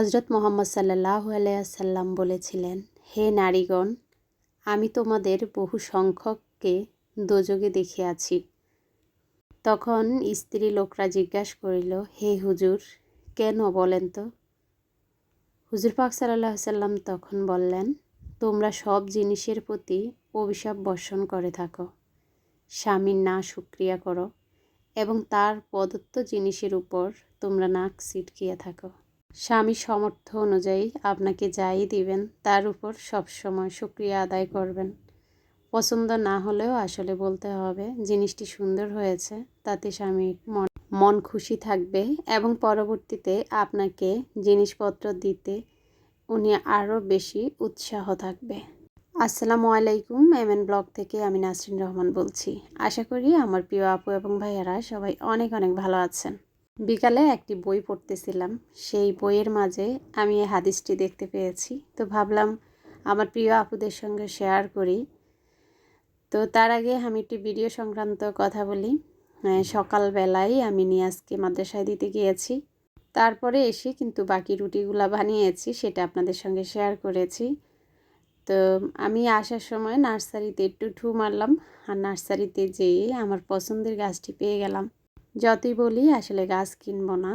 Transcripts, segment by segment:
হজরত মোহাম্মদ সাল্লাহ আলাইসাল্লাম বলেছিলেন, হে নারীগণ, আমি তোমাদের বহু সংখ্যককে দোজগে দেখিয়াছি। তখন স্ত্রী লোকরা জিজ্ঞাসা করিল, হে হুজুর, কেন বলেন তো? হুজুর পাক সাল্লাহ সাল্লাম তখন বললেন, তোমরা সব জিনিসের প্রতি অভিশাপ বর্ষণ করে থাকো, স্বামীর না সুক্রিয়া করো, এবং তার প্রদত্ত জিনিসের উপর তোমরা নাক ছিটকিয়ে থাকো। স্বামী সমর্থ অনুযায়ী আপনাকে যাই দিবেন, তার উপর সবসময় সুক্রিয়া আদায় করবেন। পছন্দ না হলেও আসলে বলতে হবে, জিনিসটি সুন্দর হয়েছে, তাতে স্বামীর মন মন খুশি থাকবে এবং পরবর্তীতে আপনাকে জিনিসপত্র দিতে উনি আরও বেশি উৎসাহ থাকবে। আসসালামু আলাইকুম এম এন ব্লগ থেকে আমি নাসরিন রহমান বলছি। আশা করি আমার প্রিয় আপু এবং ভাইয়ারা সবাই অনেক অনেক ভালো আছেন। বিকালে একটি বই পড়তেছিলাম। সেই বইয়ের মাঝে আমি এই হাদিসটি দেখতে পেয়েছি। তো ভাবলাম আমার প্রিয় আপুদের সঙ্গে শেয়ার করি। তো তার আগে আমি একটি ভিডিও সংক্রান্ত কথা বলি। সকালবেলায় আমি নিয়াজকে মাদ্রাসায় দিতে গিয়েছি। তারপরে এসে কিন্তু বাকি রুটিগুলো বানিয়েছি, সেটা আপনাদের সঙ্গে শেয়ার করেছি। তো আমি আসার সময় নার্সারিতে একটু ঠু মারলাম। আর নার্সারিতে যেয়ে আমার পছন্দের গাছটি পেয়ে গেলাম। যতই বলি আসলে গাছ কিনবো না।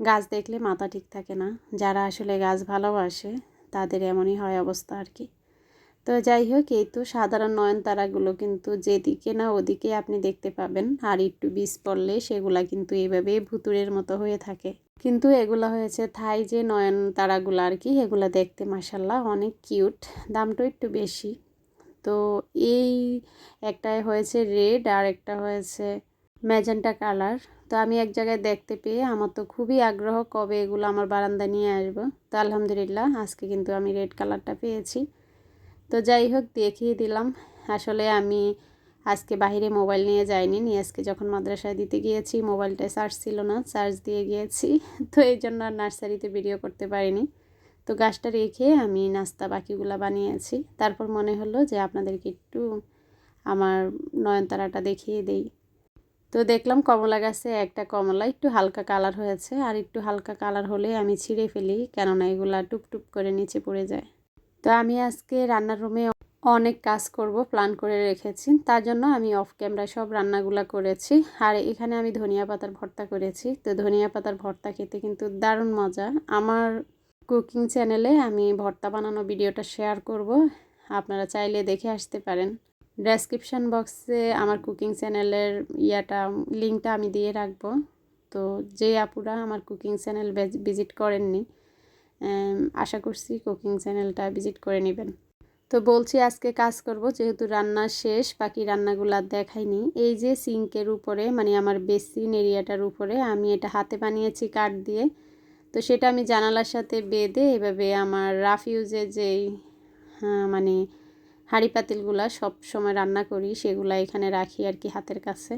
গাছ দেখলে মাথা ঠিক থাকে না। যারা আসলে গাছ ভালোবাসে, তাদের এমনই হয় অবস্থা আর কি। তো যাই হোক, এই তো সাধারণ নয়নতারাগুলো কিন্তু যেদিকে না ওদিকে আপনি দেখতে পাবেন। আর একটু বীজ পড়লে সেগুলা কিন্তু এইভাবে ভুতুরের মতো হয়ে থাকে। কিন্তু এগুলো হয়েছে থাই যে নয়নতারাগুলো আর কি, এগুলো দেখতে মাসাল্লাহ অনেক কিউট। দামটা একটু বেশি। তো এই একটায় হয়েছে রেড আর একটা হয়েছে ম্যাজেন্টা কালার। তো আমি এক জায়গায় দেখতে পেয়ে আমার তো খুবই আগ্রহ কবে এগুলো আমার বারান্দা নিয়ে আসব। তো আলহামদুলিল্লাহ, আজকে কিন্তু আমি রেড কালারটা পেয়েছি। তো যাই হোক, দেখিয়ে দিলাম। আসলে আমি আজকে বাহিরে মোবাইল নিয়ে যাইনি। নিয়ে আজকে যখন মাদ্রাসায় দিতে গিয়েছি, মোবাইলটায় চার্জ ছিল না চার্জ দিয়ে গিয়েছি। তো এই জন্য আর নার্সারিতে ভিডিও করতে পারিনি। তো গাছটা রেখে আমি নাস্তা বাকিগুলো বানিয়েছি। তারপর মনে হলো যে আপনাদেরকে একটু আমার নয়নতারাটা দেখিয়ে দেই। তো দেখলাম কমলা গাছে একটা কমলা একটু হালকা কালার হয়েছে, আর একটু হালকা কালার হলে আমি ছিঁড়ে ফেলি, কেননা এগুলা টুপটুপ করে নিচে পড়ে যায়। তো আমি আজকে রান্নার রুমে অনেক কাজ করব, প্ল্যান করে রেখেছি, তার জন্য আমি অফ ক্যামেরায় সব রান্নাগুলো করেছি। আর এখানে আমি ধনিয়া পাতার ভর্তা করেছি, তো ধনিয়া পাতার ভর্তা খেতে কিন্তু দারুণ মজা। আমার কুকিং চ্যানেলে আমি ভর্তা বানানো ভিডিওটা শেয়ার করব, আপনারা চাইলে দেখে আসতে পারেন। ডেসক্রিপশান বক্সে আমার কুকিং চ্যানেলের ইয়াটা লিঙ্কটা আমি দিয়ে রাখব। তো যে আপুরা আমার কুকিং চ্যানেল ভিজিট করেননি আশা করছি কুকিং চ্যানেলটা ভিজিট করে নেবেন। তো বলছি আজকে কাজ করব, যেহেতু রান্না শেষ, বাকি রান্নাগুলো আর দেখাইনি। এই যে সিঙ্কের উপরে মানে আমার বেসিন এরিয়াটার উপরে, আমি এটা হাতে বানিয়েছি কাঠ দিয়ে। তো সেটা আমি জানালার সাথে বেঁধে এভাবে আমার রাফিউজে যেই মানে হাঁড়ি পাতিলগুলা সব সময় রান্না করি, সেগুলা এখানে রাখি আর কি হাতের কাছে।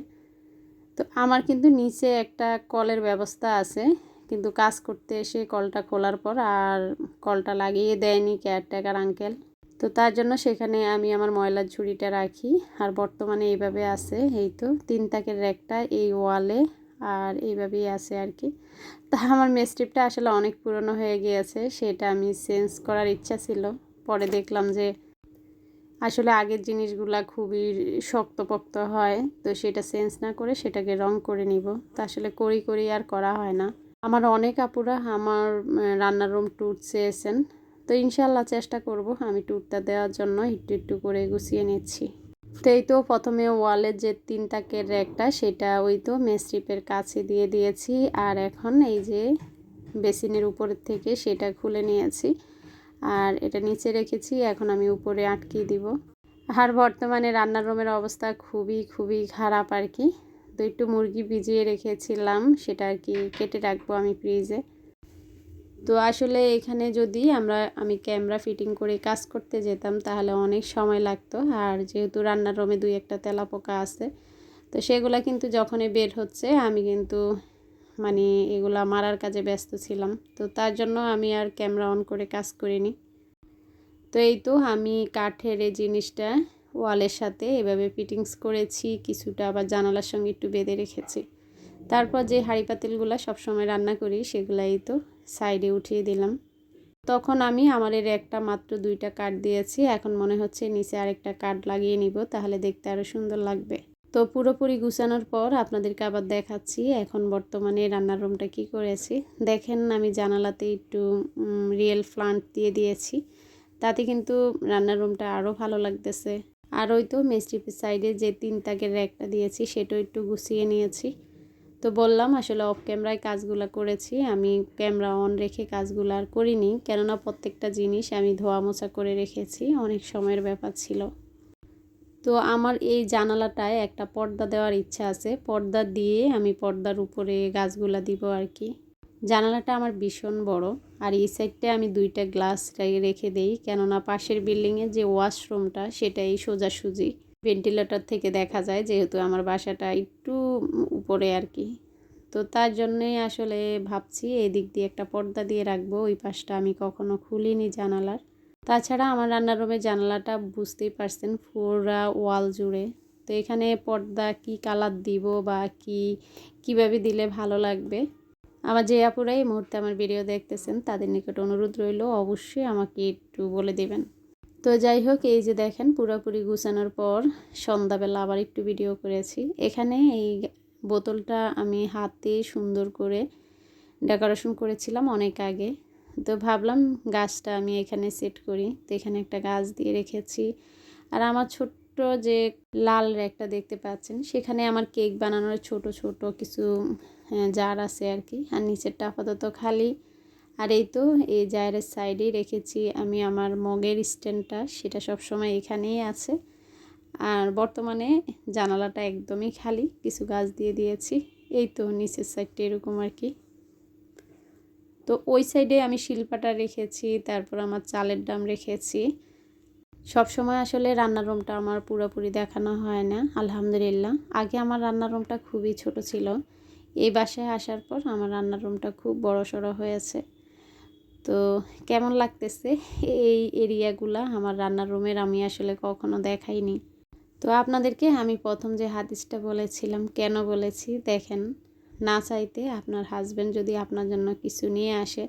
তো আমার কিন্তু নিচে একটা কলের ব্যবস্থা আছে, কিন্তু কাজ করতে এসে কলটা খোলার পর আর কলটা লাগিয়ে দেয়নি কেয়ারটেকার আঙ্কেল। তো তার জন্য সেখানে আমি আমার ময়লার ঝুড়িটা রাখি, আর বর্তমানে এইভাবে আছে, এই তো তিন তাকের র্যাকটা এই ওয়ালে আর এইভাবেই আছে আর কি। তা আমার মেস্ট্রিপটা আসলে অনেক পুরনো হয়ে গিয়েছে, সেটা আমি চেঞ্জ করার ইচ্ছা ছিল। পরে দেখলাম যে আসলে আগের জিনিসগুলা খুবই শক্তপোক্ত হয়, তো সেটা চেঞ্জ না করে সেটাকে রং করে নিব। তো আসলে করি করি আর করা হয় না। আমার অনেক আপুরা আমার রান্নার রুম ট্যুর চেয়েছেন, তো ইনশাল্লাহ চেষ্টা করব আমি ট্যুরটা দেওয়ার জন্য একটু একটু করে গুছিয়ে নিচ্ছি। তো এই তো প্রথমে ওয়ালের যে তিন তাকের র্যাকটা সেটা ওই তো মেস্ট্রিপের কাছে দিয়ে দিয়েছি, আর এখন এই যে বেসিনের উপরের থেকে সেটা খুলে নিয়েছি। আর এটা নিচে রেখেছি, এখন আমি উপরে আটকিয়ে দিব। আর বর্তমানে রান্নার রুমের অবস্থা খুবই খুবই খারাপ আর কি। তো একটু মুরগি ভিজিয়ে রেখেছিলাম, সেটা আর কি কেটে রাখব আমি ফ্রিজে। তো আসলে এখানে যদি আমরা, আমি ক্যামেরা ফিটিং করে কাজ করতে যেতাম, তাহলে অনেক সময় লাগতো। আর যেহেতু রান্নার রুমে দুই একটা তেলা পোকা আছে, তো সেগুলা কিন্তু যখনই বের হচ্ছে, আমি কিন্তু মানে এগুলা মারার কাজে ব্যস্ত ছিলাম। তো তার জন্য আমি আর ক্যামেরা অন করে কাজ করিনি। তো এই তো আমি কাঠের এই জিনিসটা ওয়ালের সাথে এভাবে ফিটিংস করেছি, কিছুটা আবার জানালার সঙ্গে একটু বেঁধে রেখেছি। তারপর যে হাঁড়ি পাতিলগুলো সবসময় রান্না করি, সেগুলাই তো সাইডে উঠিয়ে দিলাম। তখন আমি আমার এর একটা মাত্র দুইটা কাঠ দিয়েছি, এখন মনে হচ্ছে নিচে আরেকটা কাঠ লাগিয়ে নিব, তাহলে দেখতে আরও সুন্দর লাগবে। তো পুরোপুরি গুছানোর পর আপনাদেরকে আবার দেখাচ্ছি এখন বর্তমানে রান্নার রুমটা কি করেছি। দেখেন আমি জানালাতে একটু রিয়েল প্লান্ট দিয়ে দিয়েছি। তাতে কিন্তু রান্নার রুমটা আরও ভালো লাগতেছে। আর ওই তো মেস্ট্রিপের সাইডে যে তিন তাকের র্যাকটা দিয়েছি, সেটাও একটু গুছিয়ে নিয়েছি। তো বললাম আসলে অফ ক্যামেরায় কাজগুলো করেছি, আমি ক্যামেরা অন রেখে কাজগুলো আর করিনি। কেননা প্রত্যেকটা জিনিস আমি ধোয়া মোছা করে রেখেছি, অনেক সময়ের ব্যাপার ছিল। তো আমার এই জানালাটায় একটা পর্দা দেওয়ার ইচ্ছা আছে। পর্দা দিয়ে আমি পর্দার উপরে গাছগুলা দিব আর কি জানালাটা আমার ভীষণ বড়। আর এই সাইডটা আমি দুইটা গ্লাস রেখে দেই। কেননা পাশের বিল্ডিংয়ে যে ওয়াশরুমটা, সেটাই সোজাসুজি। ভেন্টিলেটর থেকে দেখা যায়, যেহেতু আমার বাসাটা একটু উপরে আর কি তো তার জন্যই আসলে ভাবছি এই দিক দিয়ে একটা পর্দা দিয়ে রাখব। ওই পাশটা আমি কখনো খুলিনি জানালার। তাছাড়া আমার রান্নার রুমের জানালাটা বুঝতেই পারছেন পুরা ওয়াল জুড়ে। তো এখানে পর্দা কি কালার দিব বা কি, কীভাবে দিলে ভালো লাগবে? আমার যে আপুরা এই মুহূর্তে আমার ভিডিও দেখতেছেন, তাদের নিকট অনুরোধ রইল, অবশ্যই আমাকে একটু বলে দেবেন। তো যাই হোক, এই যে দেখেন, পুরোপুরি গুছানোর পর সন্ধ্যাবেলা আবার একটু ভিডিও করেছি। এখানে এই বোতলটা আমি হাতে সুন্দর করে ডেকোরেশন করেছিলাম অনেক আগে। তো ভাবলাম গাছটা আমি এখানে সেট করি। তো এখানে একটা গাছ দিয়ে রেখেছি। আর আমার ছোট্ট যে লাল র্যাকটা দেখতে পাচ্ছেন, সেখানে আমার কেক বানানোর ছোট ছোট কিছু জার আছে আর কি। আর নিচেরটা আপাতত খালি। আর এই তো, এই জায়ারের সাইডেই রেখেছি আমি আমার মগের স্ট্যান্ডটা। সেটা সবসময় এখানেই আছে। আর বর্তমানে জানালাটা একদমই খালি। কিছু গাছ দিয়ে দিয়েছি। এই তো, নিচের সাইডটা এরকম আর কি। তো ওই সাইডে আমি শিল্পাটা রেখেছি, তারপর আমার চালের ডাম রেখেছি। সব সময় আসলে রান্নার রুমটা আমার পুরোপুরি দেখানো হয় না, আলহামদুলিল্লাহ। আগে আমার রান্নার রুমটা খুবই ছোট ছিল। এই বাসায় আসার পর আমার রান্নার রুমটা খুব বড় সড়ো হয়েছে। তো কেমন লাগতেছে এই এরিয়াগুলা? আমার রান্নার রুমের আমি আসলে কখনো দেখাইনি। তো আপনাদেরকে আমি প্রথম যে হাদিসটা বলেছিলাম, কেন বলেছি? দেখেন না চাইতে আপনার হাজব্যান্ড যদি আপনার জন্য কিছু নিয়ে আসে,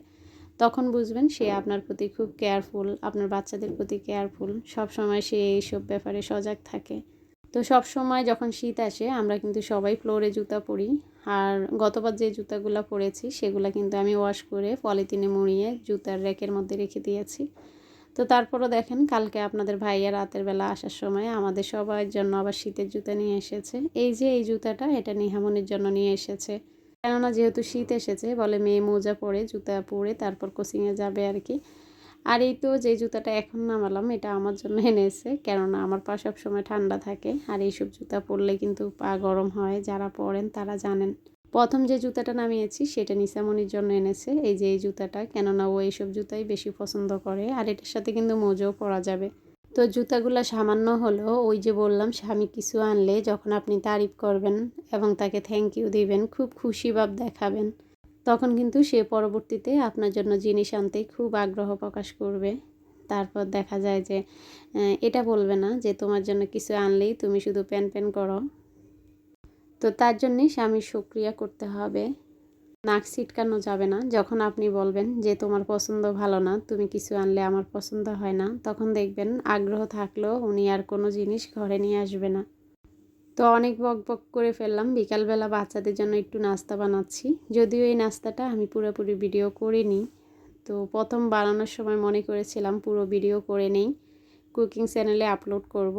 তখন বুঝবেন সে আপনার প্রতি খুব কেয়ারফুল আপনার বাচ্চাদের প্রতি কেয়ারফুল সব সময় সে এইসব ব্যাপারে সজাগ থাকে। তো সব সময় যখন শীত আসে, আমরা কিন্তু সবাই ফ্লোরে জুতা পরি। আর গতবার যে জুতাগুলো পরেছি, সেগুলো কিন্তু আমি ওয়াশ করে পলিথিনে মুড়িয়ে জুতার র্যাকের মধ্যে রেখে দিয়েছি। তো তারপরও দেখেন কালকে আপনাদের ভাইয়া রাতের বেলা আসার সময় আমাদের সবার জন্য আবার শীতের জুতা নিয়ে এসেছে। এই যে এই জুতাটা, এটা নিহামনির জন্য নিয়ে এসেছে। কেননা যেহেতু শীত এসেছে, বলে মেয়ে মোজা পরে, জুতা পরে তারপর কোচিংয়ে যাবে আর কি। আর এই তো যে জুতাটা এখন নামালাম, এটা আমার জন্য এনেছে। কেননা আমার পা সবসময় ঠান্ডা থাকে। আর এইসব জুতা পরলে কিন্তু পা গরম হয়। যারা পরেন তারা জানেন। প্রথম যে জুতাটা নামিয়েছি, সেটা নিসামনির জন্য এনেছে। এই যে এই জুতাটা, কেননা ও এইসব জুতাই বেশি পছন্দ করে, আর এটার সাথে কিন্তু মোজোও পরা যাবে। তো জুতাগুলো সামান্য হলো ওই যে বললাম, স্বামী কিছু আনলে যখন আপনি তারিফ করবেন এবং তাকে থ্যাংক ইউ দিবেন, খুব খুশি ভাব দেখাবেন। তখন কিন্তু সে পরবর্তীতে আপনার জন্য জিনিস আনতে খুব আগ্রহ প্রকাশ করবে। তারপর দেখা যায় যে এটা বলবে না যে, তোমার জন্য কিছু আনলেই তুমি শুধু প্যান প্যান করো। তো তার জন্যে স্বামীর সক্রিয়া করতে হবে। নাক ছিটকানো যাবে না। যখন আপনি বলবেন যে, তোমার পছন্দ ভালো না, তুমি কিছু আনলে আমার পছন্দ হয় না, তখন দেখবেন আগ্রহ থাকলেও উনি আর কোনো জিনিস ঘরে নিয়ে আসবে না। তো অনেক বক বক করে ফেললাম। বিকালবেলা বাচ্চাদের জন্য একটু নাস্তা বানাচ্ছি। যদিও এই নাস্তাটা আমি পুরোপুরি ভিডিও করিনি। তো প্রথম বানানোর সময় মনে করেছিলাম পুরো ভিডিও করে নেই। কুকিং চ্যানেলে আপলোড করব।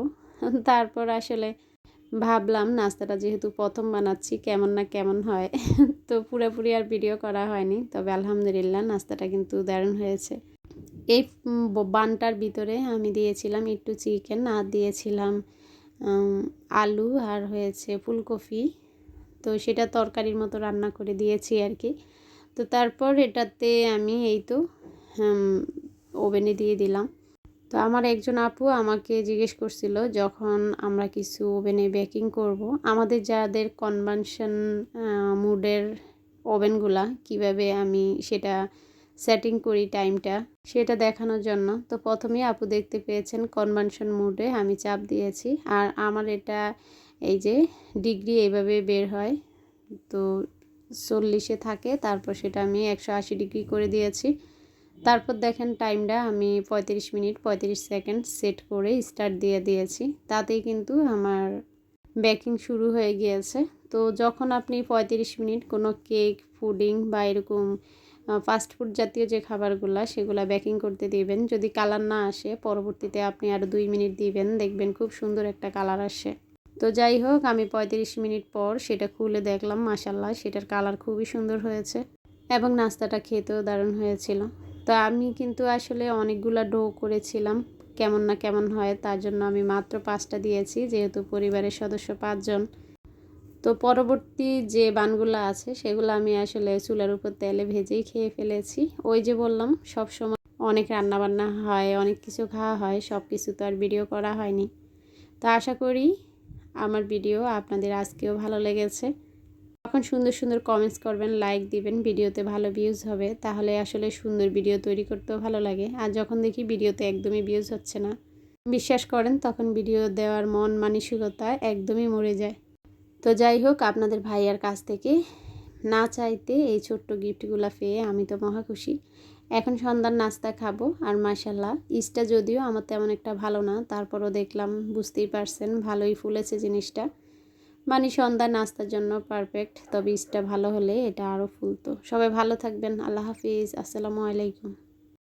তারপর আসলে ভাবলাম নাস্তাটা যেহেতু প্রথম বানাচ্ছি, কেমন না কেমন হয়। তো পুরোপুরি আর ভিডিও করা হয়নি, তবে আলহামদুলিল্লাহ নাস্তাটা কিন্তু দারুণ হয়েছে। এই বানটার ভিতরে আমি দিয়েছিলাম একটু চিকেন, আর দিয়েছিলাম আলু, আর হয়েছে ফুলকপি। তো সেটা তরকারির মতো রান্না করে দিয়েছি আর কি। তো তারপর এটাতে আমি এই তো ওভেনে দিয়ে দিলাম। তো আমার একজন আপু আমাকে জিজ্ঞেস করছিল, যখন আমরা কিছু ওভেনে বেকিং করব, আমাদের যাদের কনভেনশন মুডের ওভেনগুলা কীভাবে আমি সেটা সেটিং করি টাইমটা সেটা দেখানোর জন্য। তো প্রথমেই আপু দেখতে পেয়েছেন কনভেনশন মুডে আমি চাপ দিয়েছি। আর আমার এটা এই যে ডিগ্রি এইভাবে বের হয়, তো চল্লিশে থাকে, তারপর সেটা আমি একশো আশি ডিগ্রি করে দিয়েছি। তারপর দেখেন টাইমটা, আমি পঁয়ত্রিশ মিনিট, পঁয়ত্রিশ সেকেন্ড সেট করে স্টার্ট দিয়ে দিয়েছি। তাতেই কিন্তু আমার বেকিং শুরু হয়ে গিয়েছে। তো যখন আপনি পঁয়ত্রিশ মিনিট কোনো কেক, পুডিং বা এরকম ফাস্ট ফুড জাতীয় যে খাবারগুলো, সেগুলো বেকিং করতে দিবেন। যদি কালার না আসে, পরবর্তীতে আপনি আরও দুই মিনিট দিবেন, দেখবেন খুব সুন্দর একটা কালার আসে। তো যাই হোক, আমি পঁয়ত্রিশ মিনিট পর সেটা খুলে দেখলাম মাসাল্লাহ সেটার কালার খুবই সুন্দর হয়েছে। এবং নাস্তাটা খেতেও দারুণ হয়েছিল। তো আমি কিন্তু আসলে অনেকগুলো ডো করেছিলাম, কেমন না কেমন হয়, তার জন্য আমি মাত্র পাঁচটা দিয়েছি, যেহেতু পরিবারের সদস্য পাঁচজন। তো পরবর্তী যে বানগুলো আছে, সেগুলো আমি আসলে চুলার উপর তেলে ভেজেই খেয়ে ফেলেছি। ওই যে বললাম, সব সময় অনেক রান্নাবান্না হয়, অনেক কিছু খাওয়া হয়, সব কিছু তো আর ভিডিও করা হয়নি। তো আশা করি আমার ভিডিও আপনাদের আজকেও ভালো লেগেছে। তখন সুন্দর সুন্দর কমেন্টস করবেন লাইক দিবেন, ভিডিওতে ভালো ভিউজ হবে, তাহলে আসলে সুন্দর ভিডিও তৈরি করতেও ভালো লাগে। আর যখন দেখি ভিডিওতে একদমই ভিউজ হচ্ছে না, বিশ্বাস করেন, তখন ভিডিও দেওয়ার মন মানসিকতা একদমই মরে যায়। তো যাই হোক, আপনাদের ভাইয়ার কাছ থেকে না চাইতে এই ছোট্ট গিফটগুলো পেয়ে আমি তো মহা খুশি। এখন সন্ধ্যার নাস্তা খাব, আর মাসাল্লাহ ইস্টা যদিও আমার তেমন একটা ভালো না, তারপরও দেখলাম বুঝতেই পারছেন, ভালোই ফুলেছে জিনিসটা। মানে সন্ধ্যা নাস্তার জন্য পারফেক্ট তবে ইস্টা ভালো হলে এটা আরও ফুলতো। সবাই ভালো থাকবেন, আল্লাহ হাফিজ, আসসালামু আলাইকুম।